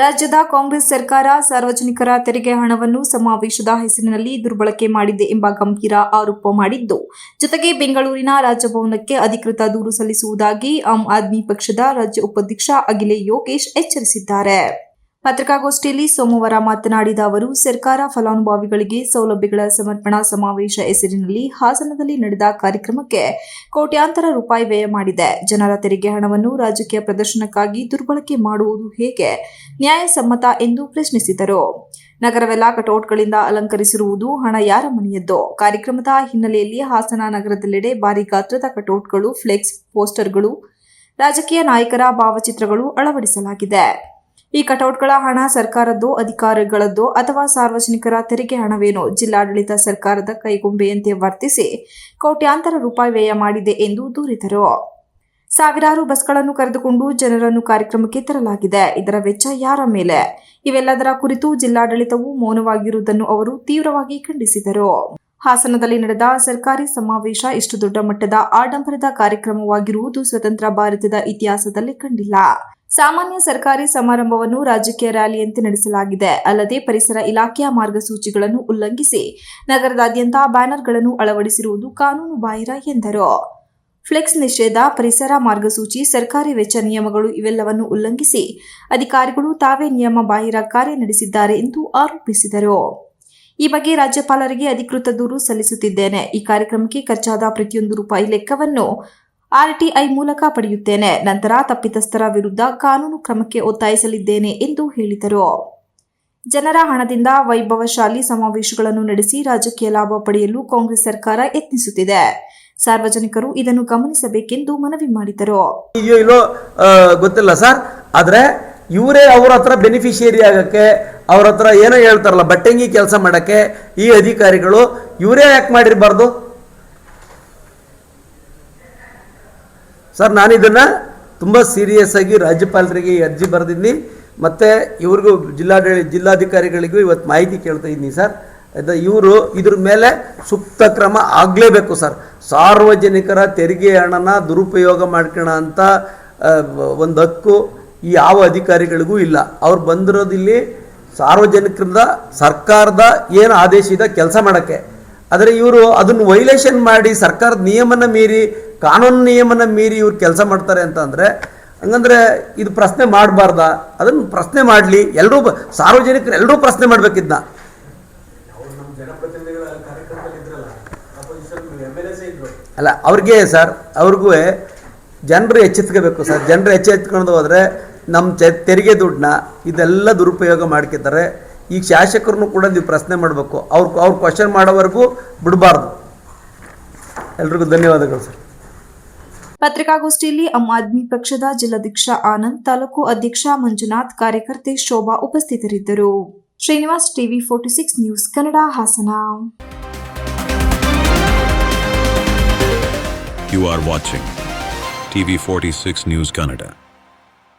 ರಾಜ್ಯದ ಕಾಂಗ್ರೆಸ್ ಸರ್ಕಾರ ಸಾರ್ವಜನಿಕರ ತೆರಿಗೆ ಹಣವನ್ನು ಸಮಾವೇಶದ ಹೆಸರಿನಲ್ಲಿ ದುರ್ಬಳಕೆ ಮಾಡಿದೆ ಎಂಬ ಗಂಭೀರ ಆರೋಪ ಮಾಡಿದ್ದು, ಜೊತೆಗೆ ಬೆಂಗಳೂರಿನ ರಾಜಭವನಕ್ಕೆ ಅಧಿಕೃತ ದೂರು ಸಲ್ಲಿಸುವುದಾಗಿ ಆಮ್ ಆದ್ಮಿ ಪಕ್ಷದ ರಾಜ್ಯ ಉಪಾಧ್ಯಕ್ಷ ಅಗಿಲೆ ಯೋಗೇಶ್ ಎಚ್ಚರಿಸಿದ್ದಾರೆ. ಪತ್ರಿಕಾಗೋಷ್ಠಿಯಲ್ಲಿ ಸೋಮವಾರ ಮಾತನಾಡಿದ ಅವರು, ಸರ್ಕಾರ ಫಲಾನುಭವಿಗಳಿಗೆ ಸೌಲಭ್ಯಗಳ ಸಮರ್ಪಣಾ ಸಮಾವೇಶ ಹೆಸರಿನಲ್ಲಿ ಹಾಸನದಲ್ಲಿ ನಡೆದ ಕಾರ್ಯಕ್ರಮಕ್ಕೆ ಕೋಟ್ಯಾಂತರ ರೂಪಾಯಿ ವ್ಯಯ ಮಾಡಿದೆ. ಜನರ ತೆರಿಗೆ ಹಣವನ್ನು ರಾಜಕೀಯ ಪ್ರದರ್ಶನಕ್ಕಾಗಿ ದುರ್ಬಳಕೆ ಮಾಡುವುದು ಹೇಗೆ ನ್ಯಾಯಸಮ್ಮತ ಎಂದು ಪ್ರಶ್ನಿಸಿದರು. ನಗರವೆಲ್ಲ ಕಟೌಟ್ಗಳಿಂದ ಅಲಂಕರಿಸಿರುವುದು ಹಣ ಯಾರ ಮನೆಯದ್ದು. ಕಾರ್ಯಕ್ರಮದ ಹಿನ್ನೆಲೆಯಲ್ಲಿ ಹಾಸನ ನಗರದೆಲ್ಲೆಡೆ ಭಾರಿ ಗಾತ್ರದ ಕಟೌಟ್ಗಳು, ಫ್ಲೆಕ್ಸ್ ಪೋಸ್ಟರ್ಗಳು, ರಾಜಕೀಯ ನಾಯಕರ ಭಾವಚಿತ್ರಗಳು ಅಳವಡಿಸಲಾಗಿದೆ. ಈ ಕಟೌಟ್ಗಳ ಹಣ ಸರ್ಕಾರದ್ದು, ಅಧಿಕಾರಿಗಳದ್ದು ಅಥವಾ ಸಾರ್ವಜನಿಕರ ತೆರಿಗೆ ಹಣವೇನೋ? ಜಿಲ್ಲಾಡಳಿತ ಸರ್ಕಾರದ ಕೈಗೊಂಬೆಯಂತೆ ವರ್ತಿಸಿ ಕೋಟ್ಯಾಂತರ ರೂಪಾಯಿ ವ್ಯಯ ಮಾಡಿದೆ ಎಂದು ದೂರಿದರು. ಸಾವಿರಾರು ಬಸ್ಗಳನ್ನು ಕರೆದುಕೊಂಡು ಜನರನ್ನು ಕಾರ್ಯಕ್ರಮಕ್ಕೆ ತರಲಾಗಿದೆ. ಇದರ ವೆಚ್ಚ ಯಾರ ಮೇಲೆ? ಇವೆಲ್ಲದರ ಕುರಿತು ಜಿಲ್ಲಾಡಳಿತವು ಮೌನವಾಗಿರುವುದನ್ನು ಅವರು ತೀವ್ರವಾಗಿ ಖಂಡಿಸಿದರು. ಹಾಸನದಲ್ಲಿ ನಡೆದ ಸರ್ಕಾರಿ ಸಮಾವೇಶ ಇಷ್ಟು ದೊಡ್ಡ ಮಟ್ಟದ ಆಡಂಬರದ ಕಾರ್ಯಕ್ರಮವಾಗಿರುವುದು ಸ್ವತಂತ್ರ ಭಾರತದ ಇತಿಹಾಸದಲ್ಲಿ ಕಂಡಿಲ್ಲ. ಸಾಮಾನ್ಯ ಸರ್ಕಾರಿ ಸಮಾರಂಭವನ್ನು ರಾಜಕೀಯ ರ್ಯಾಲಿಯಂತೆ ನಡೆಸಲಾಗಿದೆ. ಅಲ್ಲದೆ ಪರಿಸರ ಇಲಾಖೆಯ ಮಾರ್ಗಸೂಚಿಗಳನ್ನು ಉಲ್ಲಂಘಿಸಿ ನಗರದಾದ್ಯಂತ ಬ್ಯಾನರ್ಗಳನ್ನು ಅಳವಡಿಸಿರುವುದು ಕಾನೂನು ಬಾಹಿರ ಎಂದರು. ಫ್ಲೆಕ್ಸ್ ನಿಷೇಧ, ಪರಿಸರ ಮಾರ್ಗಸೂಚಿ, ಸರ್ಕಾರಿ ವೆಚ್ಚ ನಿಯಮಗಳು ಇವೆಲ್ಲವನ್ನು ಉಲ್ಲಂಘಿಸಿ ಅಧಿಕಾರಿಗಳು ತಾವೇ ನಿಯಮ ಬಾಹಿರ ಕಾರ್ಯ ನಡೆಸಿದ್ದಾರೆ ಎಂದು ಆರೋಪಿಸಿದರು. ಈ ಬಗ್ಗೆ ರಾಜ್ಯಪಾಲರಿಗೆ ಅಧಿಕೃತ ದೂರು ಸಲ್ಲಿಸುತ್ತಿದ್ದೇನೆ. ಈ ಕಾರ್ಯಕ್ರಮಕ್ಕೆ ಖರ್ಚಾದ ಪ್ರತಿಯೊಂದು ರೂಪಾಯಿ ಲೆಕ್ಕವನ್ನು ಆರ್ಟಿಐ ಮೂಲಕ ಪಡೆಯುತ್ತೇನೆ. ನಂತರ ತಪ್ಪಿತಸ್ಥರ ವಿರುದ್ಧ ಕಾನೂನು ಕ್ರಮಕ್ಕೆ ಒತ್ತಾಯಿಸಲಿದ್ದೇನೆ ಎಂದು ಹೇಳಿದರು. ಜನರ ಹಣದಿಂದ ವೈಭವಶಾಲಿ ಸಮಾವೇಶಗಳನ್ನು ನಡೆಸಿ ರಾಜಕೀಯ ಲಾಭ ಪಡೆಯಲು ಕಾಂಗ್ರೆಸ್ ಸರ್ಕಾರ ಯತ್ನಿಸುತ್ತಿದೆ. ಸಾರ್ವಜನಿಕರು ಇದನ್ನು ಗಮನಿಸಬೇಕೆಂದು ಮನವಿ ಮಾಡಿದರು. ಗೊತ್ತಿಲ್ಲ ಸರ್. ಆದರೆ ಇವರೇ ಅವರ ಹತ್ರ ಬೆನಿಫಿಷಿಯರಿ ಆಗಕ್ಕೆ ಅವ್ರ ಹತ್ರ ಏನೋ ಹೇಳ್ತಾರಲ್ಲ, ಬಟ್ಟೆಂಗಿ ಕೆಲಸ ಮಾಡೋಕ್ಕೆ ಈ ಅಧಿಕಾರಿಗಳು ಇವರೇ ಯಾಕೆ ಮಾಡಿರಬಾರ್ದು? ಸರ್ ನಾನು ಇದನ್ನ ತುಂಬ ಸೀರಿಯಸ್ ಆಗಿ ರಾಜ್ಯಪಾಲರಿಗೆ ಅರ್ಜಿ ಬರೆದಿದ್ದೀನಿ. ಮತ್ತು ಇವ್ರಿಗೂ ಜಿಲ್ಲಾಡಳಿ, ಜಿಲ್ಲಾಧಿಕಾರಿಗಳಿಗೂ ಇವತ್ತು ಮಾಹಿತಿ ಕೇಳ್ತಾ ಇದ್ದೀನಿ ಸರ್. ಅದು ಇವರು ಇದ್ರ ಮೇಲೆ ಸೂಕ್ತ ಕ್ರಮ ಆಗಲೇಬೇಕು ಸರ್. ಸಾರ್ವಜನಿಕರ ತೆರಿಗೆ ಹಣನ ದುರುಪಯೋಗ ಮಾಡ್ಕೋಣ ಅಂತ ಒಂದು ಹಕ್ಕು ಯಾವ ಅಧಿಕಾರಿಗಳಿಗೂ ಇಲ್ಲ. ಅವ್ರು ಬಂದಿರೋದು ಇಲ್ಲಿ ಸಾರ್ವಜನಿಕರಿಂದ ಸರ್ಕಾರದ ಏನು ಆದೇಶ ಇದೆ ಕೆಲಸ ಮಾಡೋಕ್ಕೆ. ಆದರೆ ಇವರು ಅದನ್ನು ವೈಲೇಷನ್ ಮಾಡಿ ಸರ್ಕಾರದ ನಿಯಮನ ಮೀರಿ, ಕಾನೂನು ನಿಯಮನ ಮೀರಿ ಇವ್ರು ಕೆಲಸ ಮಾಡ್ತಾರೆ ಅಂತಂದರೆ, ಹಂಗಂದ್ರೆ ಇದು ಪ್ರಶ್ನೆ ಮಾಡಬಾರ್ದ? ಅದನ್ನು ಪ್ರಶ್ನೆ ಮಾಡಲಿ. ಎಲ್ಲರೂ ಸಾರ್ವಜನಿಕರು ಎಲ್ಲರೂ ಪ್ರಶ್ನೆ ಮಾಡಬೇಕಿದ್ದ ಅಲ್ಲ, ಅವ್ರಿಗೆ ಸರ್, ಅವ್ರಿಗೂ ಜನರು ಎಚ್ಚೆತ್ಕೋಬೇಕು ಸರ್. ಜನರು ಎಚ್ಚೆತ್ಕೊಂಡು ಹೋದ್ರೆ ನಮ್ಮ ಚ ತೆರಿಗೆ ದುಡ್ಡನ್ನ ಇದೆಲ್ಲ ದುರುಪಯೋಗ ಮಾಡ್ಕಿದ್ದಾರೆ. ಈಗ ಶಾಸಕರನ್ನು ಕೂಡ ನೀವು ಪ್ರಶ್ನೆ ಮಾಡಬೇಕು. ಅವ್ರು ಅವ್ರು ಕ್ವಶನ್ ಮಾಡೋವರೆಗೂ ಬಿಡಬಾರ್ದು. ಎಲ್ರಿಗೂ ಧನ್ಯವಾದಗಳು ಸರ್. ಪತ್ರಿಕಾಗೋಷ್ಠಿಯಲ್ಲಿ ಆಮ್ ಆದ್ಮಿ ಪಕ್ಷದ ಜಿಲ್ಲಾಧ್ಯಕ್ಷ ಆನಂದ್ ತಾಲೂಕು ಅಧ್ಯಕ್ಷ ಮಂಜುನಾಥ್ ಕಾರ್ಯಕರ್ತೆ ಶೋಭಾ ಉಪಸ್ಥಿತರಿದ್ದರು. Srinivas TV forty six news Kannada Hassan. You are watching TV46 News Kannada.